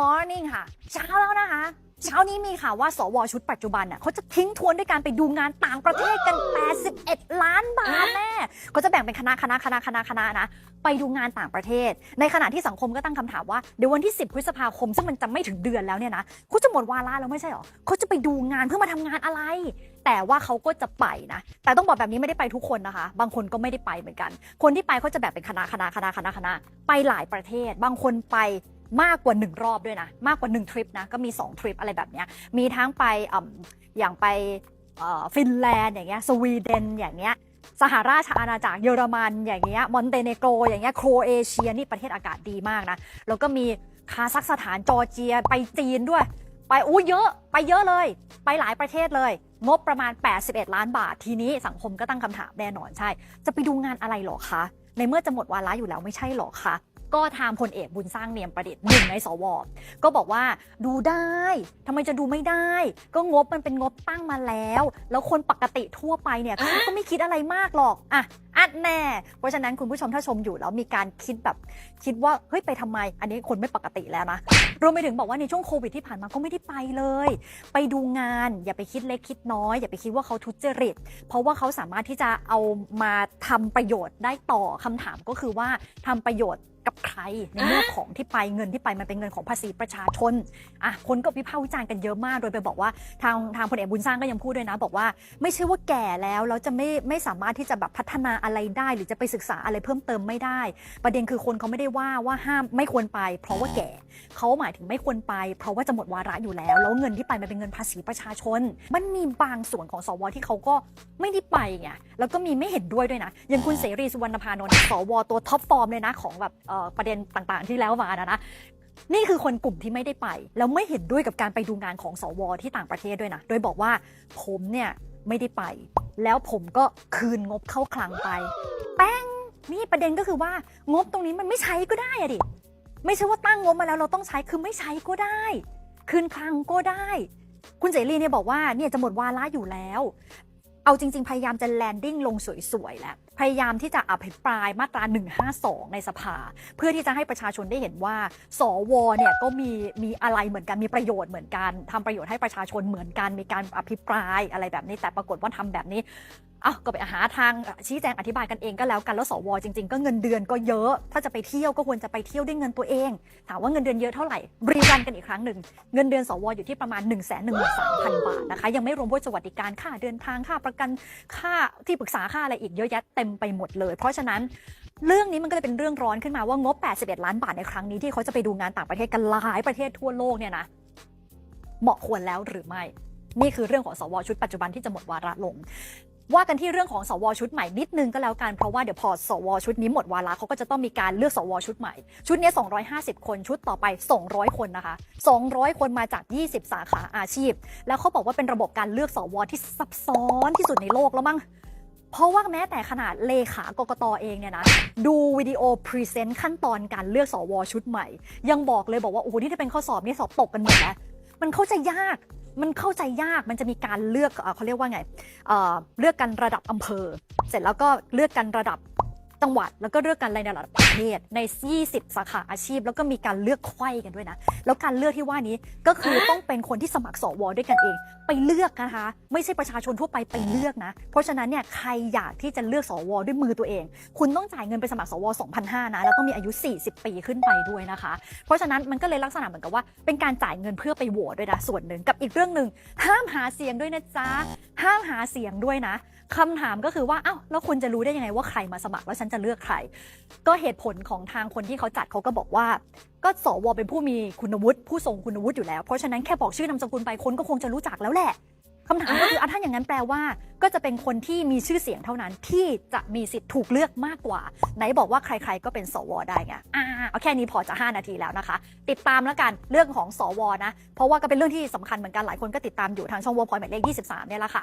morning ค่ะ เช้าแล้วนะคะ เช้านี้มีข่าวว่าสวชุดปัจจุบันน่ะเขาจะทิ้งทวนด้วยการไปดูงานต่างประเทศกัน 81 ล้านบาทแน่เขาจะแบ่งเป็นคณะคณะคณะคณะคณะนะ ไปดูงานต่างประเทศ ในขณะที่สังคมก็ตั้งคำถามว่าเดี๋ยววันที่ 10 พฤษภาคม ซึ่งมันจะไม่ถึงเดือนแล้วเนี่ยนะเขาจะหมดวาระแล้วไม่ใช่หรอเขาจะไปดูงานเพื่อมาทำงานอะไรแต่ว่าเขาก็จะไปนะ แต่ต้องบอกแบบนี้ไม่ได้ไปทุกคนนะคะ บางคนก็ไม่ได้ไปเหมือนกัน คนที่ไปเขาจะแบ่งเป็นคณะคณะคณะคณะคณะไปหลายประเทศ บางคนไป มากกว่าหนึ่งรอบด้วยนะ มากกว่าหนึ่งทริปนะ ก็มีสองทริปอะไรแบบเนี้ย มีทั้งไปออย่างไปฟินแลนด์อย่างเงี้ยสวีเดนอย่างเงี้ยสหราชอาณาจักรเยอรมันอย่างเงี้ยมอนเตเนโกรอย่างเงี้ยโครเอเชียนี่ประเทศอากาศดีมากนะ แล้วก็มีคาซัคสถานจอร์เจียไปจีนด้วย ไปอู้เยอะไปเยอะเลย ไปหลายประเทศเลย งบประมาณ 81 ล้านบาท ทีนี้สังคมก็ตั้งคำถามแน่นอนใช่ จะไปดูงานอะไรหรอคะ ในเมื่อจะหมดวาระอยู่แล้วไม่ใช่หรอคะ ก็ทางพลเอกบุญสร้างเนียมประดิษฐ์หนึ่งในสว ก็บอกว่าดูได้ทำไมจะดูไม่ได้ ก็งบมันเป็นงบตั้งมาแล้ว แล้วคนปกติทั่วไปเนี่ยเขาก็ไม่คิดอะไรมากหรอกอะอัดแน่ เพราะฉะนั้นคุณผู้ชมถ้าชมอยู่แล้วมีการคิดแบบคิดว่าเฮ้ยไปทำไม อันนี้คนไม่ปกติแล้วนะรวมไปถึงบอกว่าในช่วงโควิดที่ผ่านมาก็ไม่ได้ไปเลย ไปดูงานอย่าไปคิดเล็กคิดน้อย อย่าไปคิดว่าเขาทุจริต เพราะว่าเขาสามารถที่จะเอามาทำประโยชน์ได้ต่อคำถามก็คือว่าทำประโยชน์ กับใครในเมื่องของที่ไปเงินที่ไปมันเป็นเงินของภาษีประชาชนอะคนก็วิพากษ์วิจารณ์กันเยอะมาก โดยไปบอกว่าทางทางพลเอกบุญสร้างก็ยังพูดด้วยนะ บอกว่าไม่ใช่ว่าแก่แล้วแล้วจะไม่ไม่สามารถที่จะแบบพัฒนาอะไรได้ หรือจะไปศึกษาอะไรเพิ่มเติมไม่ได้ ประเด็นคือคนเขาไม่ได้ว่าว่าห้ามไม่ควรไป เพราะว่าแก่เขาหมายถึงไม่ควรไป เพราะว่าจะหมดวาระอยู่แล้ว แล้วเงินที่ไปมันเป็นเงินภาษีประชาชน มันมีบางส่วนของสวที่เขาก็ไม่ได้ไปไงแล้วก็มีไม่เห็นด้วยด้วยนะอย่างคุณเสรีสุวรรณพานนท์สวตัวท็อปฟอร์มเลยนะของแบบประเด็นต่างๆ ที่แล้วมานะนะนี่คือคนกลุ่มที่ไม่ได้ไป แล้วไม่เห็นด้วยกับการไปดูงานของสวที่ต่างประเทศด้วยนะ โดยบอกว่าผมเนี่ยไม่ได้ไป แล้วผมก็คืนงบเข้าคลังไป แป้งนี่ประเด็นก็คือว่างบตรงนี้มันไม่ใช้ก็ได้อะดิ ไม่ใช่ว่าตั้งงบมาแล้วเราต้องใช้คือไม่ใช้ก็ได้ คืนคลังก็ได้ คุณเสรีเนี่ยบอกว่าเนี่ยจะหมดวาระอยู่แล้ว เอาจริง ๆ พยายามจะแลนดิ้งลงสวยๆแล้ว พยายามที่จะอภิปรายมาตรา 152 ในสภา เพื่อที่จะให้ประชาชนได้เห็นว่า สวเนี่ยก็มีมีอะไรเหมือนกันมีประโยชน์เหมือนกันทำประโยชน์ให้ประชาชนเหมือนกันมีการอภิปรายอะไรแบบนี้แต่ปรากฏว่าทำแบบนี้ อ้าวก็ไปหาทางชี้แจงอธิบายกันเองก็แล้วกันแล้วสวจริง ๆ ก็เงินเดือนก็เยอะ ถ้าจะไปเที่ยวก็ควรจะไปเที่ยวด้วยเงินตัวเอง ถามว่าเงินเดือนเยอะเท่าไหร่รีรันกันอีกครั้งหนึ่งเงินเดือนสวอยู่ที่ประมาณ 1 1 3 0 0 0 บาทนะคะ ยังไม่รวมพวกสวัสดิการค่าเดินทางค่าประกันค่าที่ปรึกษาค่าอะไรอีกเยอะแยะเต็มไปหมดเลย เพราะฉะนั้นเรื่องนี้มันก็เลยเป็นเรื่องร้อนขึ้นมาว่างบ 81 ล้านบาทในครั้งนี้ที่เขาจะไปดูงานต่างประเทศกันหลายประเทศทั่วโลกเนี่ยนะเหมาะควรแล้วหรือไม่ นี่คือเรื่องของสวชุดปัจจุบันที่จะหมดวาระลง ว่ากันที่เรื่องของสวชุดใหม่นิดนึงก็แล้วกันเพราะว่าเดี๋ยวพอสวชุดนี้หมดวาระเขาก็จะต้องมีการเลือกสวชุดใหม่ ชุดนี้ 250 คนชุดต่อไป 200 คนนะคะ 200 คนมาจาก 20 สาขาอาชีพ แล้วเขาบอกว่าเป็นระบบการเลือกสวที่ซับซ้อนที่สุดในโลกแล้วมั้งเพราะว่าแม้แต่ขนาดเลขากกตเองเนี่ยนะดูวิดีโอพรีเซนต์ขั้นตอนการเลือกสวชุดใหม่ ยังบอกเลยบอกว่าโอ้โหนี่ถ้าเป็นข้อสอบนี่สอบตกกันหมดแล้วมันเข้าใจยาก มันเข้าใจยากมันจะมีการเลือกเขาเรียกว่าไงเเลือกกันระดับอำเภอ เสร็จแล้วก็เลือกกันระดับ จังหวัด แล้วก็เลือกกันในระดับประเทศใน 20 สาขาอาชีพ แล้วก็มีการเลือกไขว้กันด้วยนะ แล้วการเลือกที่ว่านี้ก็คือต้องเป็นคนที่สมัครสวด้วยกันเอง ไปเลือกนะคะ ไม่ใช่ประชาชนทั่วไปไปเลือกนะ เพราะฉะนั้นเนี่ยใครอยากที่จะเลือกสวด้วยมือตัวเอง คุณต้องจ่ายเงินไปสมัครสว2,500นะแล้วต้องมีอายุ 40 ปีขึ้นไปด้วยนะคะ เพราะฉะนั้นมันก็เลยลักษณะเหมือนกับว่าเป็นการจ่ายเงินเพื่อไปโหวตด้วยนะส่วนหนึ่งกับอีกเรื่องหนึ่งห้ามหาเสียงด้วยนะจ๊ะห้ามหาเสียงด้วยนะ คำถามก็คือว่าอ้าวแล้วคุณจะรู้ได้ยังไงว่าใครมาสมัครแล้วฉันจะเลือกใคร ก็เหตุผลของทางคนที่เขาจัดเขาก็บอกว่า ก็สวเป็นผู้มีคุณวุฒิผู้ทรงคุณวุฒิอยู่แล้ว เพราะฉะนั้นแค่บอกชื่อนามสกุลไปคนก็คงจะรู้จักแล้วแหละคำถามก็คืออะถ้าอย่างนั้นแปลว่า ก็จะเป็นคนที่มีชื่อเสียงเท่านั้นที่จะมีสิทธิ์ถูกเลือกมากกว่า ไหนบอกว่าใครๆก็เป็นสวได้ไงอ่าเอาแค่นี้พอจะ 5 นาทีแล้วนะคะ ติดตามแล้วกันเรื่องของสวนะ เพราะว่าก็เป็นเรื่องที่สำคัญเหมือนกันหลายคนก็ติดตามอยู่ทางช่องวอลพอยหมายเลข23เนี่ยแหละค่ะ